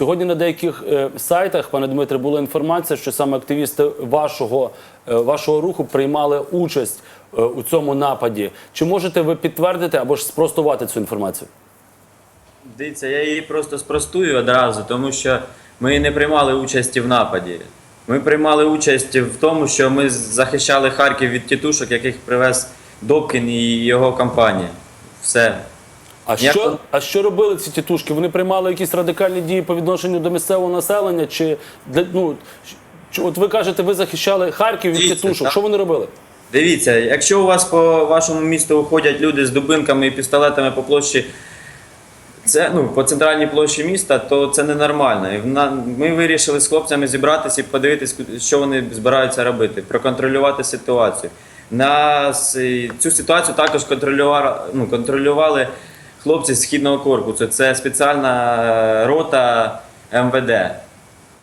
Сьогодні на деяких е, сайтах, пане Дмитре, була інформація, що саме активісти вашого, е, вашого руху приймали участь е, у цьому нападі. Чи можете ви підтвердити або ж спростувати цю інформацію? Дивіться, я її просто спростую одразу, тому що ми не приймали участі в нападі. Ми приймали участь в тому, що ми захищали Харків від тітушок, яких привез Добкін і його компанія. Все. А що, а що робили ці тітушки? Вони приймали якісь радикальні дії по відношенню до місцевого населення? Чи ну, чи- от ви кажете, ви захищали Харків від Дивіться, тітушок? так. Що вони робили? Дивіться, якщо у вас по вашому місту ходять люди з дубинками і пістолетами по площі, це ну по центральній площі міста, то це ненормально. І в на- Ми вирішили з хлопцями зібратися і подивитися, що вони збираються робити, проконтролювати ситуацію. Нас е, цю ситуацію також контролювали, ну, контролювали хлопці з східного корпусу. Це спеціальна рота МВД.